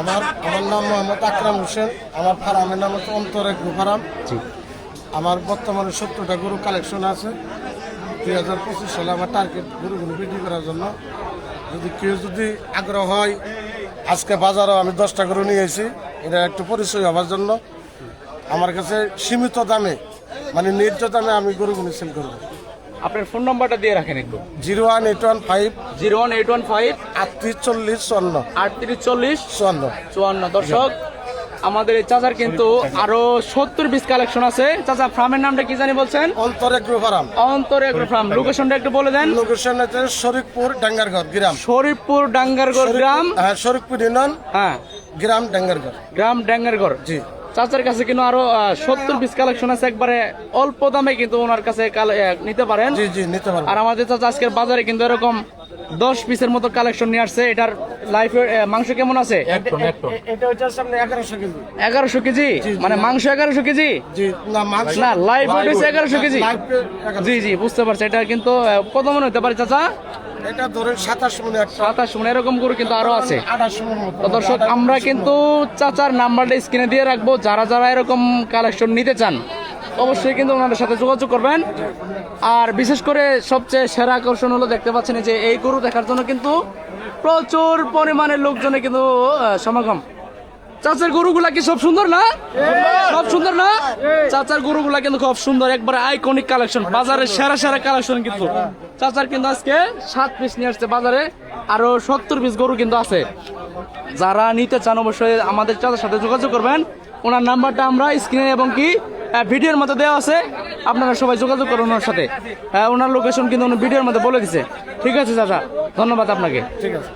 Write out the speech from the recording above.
আমার আমার নাম মোহাম্মদ আকরাম হোসেন। আমার ফার্মের নাম হচ্ছে অন্তরে গরু ফার্ম। আমার বর্তমানে সত্তরটা গরু কালেকশন আছে। দুই হাজার পঁচিশ সালে আমার টার্গেট গরুগুলো বিক্রি করার জন্য। যদি কেউ যদি আগ্রহ হয় আজকে বাজারেও আমি দশটা গরু নিয়ে এসেছি। এটা একটু পরিচয় হওয়ার জন্য। আমার কাছে সীমিত দামে মানে ন্যায্য দামে আমি গরুগুলো সেল করব। আপনার ফোন নাম্বারটা দিয়ে রাখেন একটু। Zero one eight one five zero one eight one five আটত্রিশ চল্লিশ চুয়ান্ন। আটত্রিশ চল্লিশ চুয়ান্ন। চুয়ান্ন। দর্শক আমাদের এই চাচার কিন্তু আরও সত্তর পিস কালেকশন আছে। চাচা ফার্মের নামটা কি জানি বলছেন? অন্তরে গরু ফার্ম অন্তর এগ্রো ফার্ম লোকেশনটা একটু বলে দেন। লোকেশন হচ্ছে শরীফপুর ডাঙ্গারগড় গ্রাম। শরীফপুর ডাঙ্গারগড় গ্রাম। হ্যাঁ শরীফপুর ইউনিয়ন হ্যাঁ। গ্রাম ডাঙ্গারগড়। গ্রাম ডাঙ্গারগড়। জি। চাচার কাছে কিন্তু আরও সত্তর পিস কালেকশন আছে। একবারে অল্প দামে কিন্তু ওনার কাছে নিতে পারেন। জি জি নিতে পারব। আর আমাদের চাচা আজকের বাজারে কিন্তু এরকম দশ পিসের মতো কালেকশন নিয়ে আসছে। এটার লাইফ মাংস কেমন আছে? এ- এটা হচ্ছে সামনে এগারোশো কেজি। মানে মাংস এগারোশো কেজি? না হচ্ছে এগারোশো কেজি। জি জি বুঝতে পারছি। এটা কিন্তু কত মনে হতে পারে চাচা? এটা ধরেন সাতাশ মনে সাতাশ মনে এরকম গরু কিন্তু আরও আছে। দর্শক আমরা কিন্তু চাচার নাম্বারটা স্ক্রিনে দিয়ে রাখব। যারা যারা এরকম কালেকশন নিতে চান অবশ্যই কিন্তু ওনাদের সাথে যোগাযোগ করবেন। আর বিশেষ করে সবচেয়ে সেরা আকর্ষণ হলো দেখতে পাচ্ছেন যে এই গরু দেখার জন্য কিন্তু প্রচুর পরিমাণে লোকজনে কিন্তু সমাগম। চাচার গরুগুলা কি সব সুন্দর না? সব সুন্দর না? চাচার গরুগুলা কিন্তু খুব সুন্দর একবার আইকনিক কালেকশন বাজারে সেরা সেরা কালেকশন কিন্তু। চাচার কিন্তু আজকে সাত পিস নিয়ে আসছে বাজারে আরও সত্তর পিস গরু কিন্তু আছে। যারা নিতে চান অবশ্যই আমাদের চাচার সাথে যোগাযোগ করবেন। ওনার নাম্বারটা আমরা স্ক্রিনে এবং কি ভিডিওর মধ্যে দেওয়া আছে। আপনারা সবাই যোগাযোগ করুন ওনার সাথে। আহ, ওনার লোকেশন কিন্তু উনি ভিডিওর মধ্যে বলে দিছে। ঠিক আছে চাচা। ধন্যবাদ আপনাকে। ঠিক আছে।